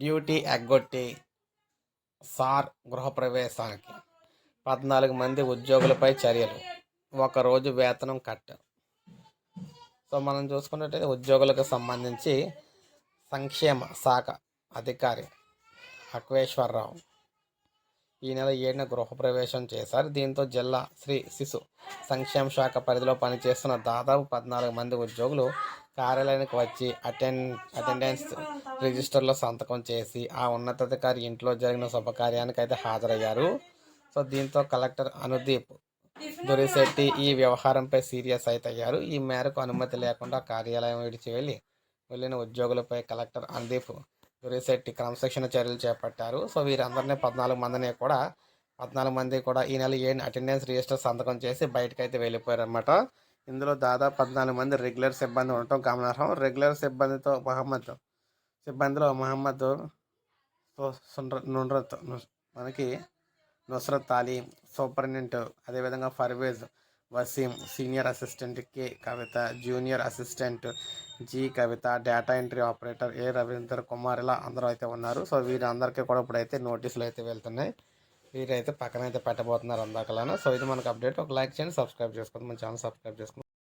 Duty ఎగ్గొట్టి sir గృహప్రవేశానికి పద్నాలుగు మంది ఉద్యోగులపై చర్యలు. ఒకరోజు వేతనం కట్ సో మనం చూసుకున్నట్టయితే ఉద్యోగులకు సంబంధించి సంక్షేమ శాఖ అధికారి అక్వేశ్వరరావు ఈ నెల ఏడున గృహప్రవేశం చేశారు. దీంతో జిల్లా శ్రీ శిశు సంక్షేమ శాఖ పరిధిలో పనిచేస్తున్న దాదాపు పద్నాలుగు మంది ఉద్యోగులు కార్యాలయానికి వచ్చి అటెండ్ అటెండెన్స్ రిజిస్టర్లో సంతకం చేసి ఆ ఉన్నతాధికారి ఇంట్లో జరిగిన శుభకార్యానికి అయితే హాజరయ్యారు. సో దీంతో కలెక్టర్ అనుదీప్ దురిశెట్టి ఈ వ్యవహారంపై సీరియస్ అయితే అయ్యారు ఈ మేరకు అనుమతి లేకుండా కార్యాలయం విడిచి వెళ్ళి వెళ్ళిన ఉద్యోగులపై కలెక్టర్ అనుదీప్ దొరిశెట్టి క్రమశిక్షణ చర్యలు చేపట్టారు. సో వీరందరినీ పద్నాలుగు మందిని కూడా పద్నాలుగు మంది కూడా ఈ నెల ఏడు అటెండెన్స్ రిజిస్టర్ సంతకం చేసి బయటకు అయితే వెళ్ళిపోయారనమాట ఇందులో దాదాపు పద్నాలుగు మంది రెగ్యులర్ సిబ్బంది ఉండటం గమనార్హం. రెగ్యులర్ సిబ్బందితో మహమ్మద్ సిబ్బందిలో మహమ్మద్ సు- నుండ్రత్ మనకి నుస్రత్ అలీ సూపరింటెండెంట్ అదేవిధంగా Parvez Waseem senior assistant K Kavitha junior assistant G Kavitha data entry operator A Ravinder Kumar ఇలా అందరూ అయితే ఉన్నారు. సో వీరందరికీ కూడా ఇప్పుడైతే నోటీసులు అయితే వెళ్తున్నాయి. వీరైతే పక్కన అయితే పెట్టబోతున్నారు అందాకలాను. సో ఇది మనకు అప్డేట్. ఒక లైక్ చేయండి సబ్స్క్రైబ్ చేసుకోండి. మన ఛానల్ సబ్స్క్రైబ్ చేసుకోండి.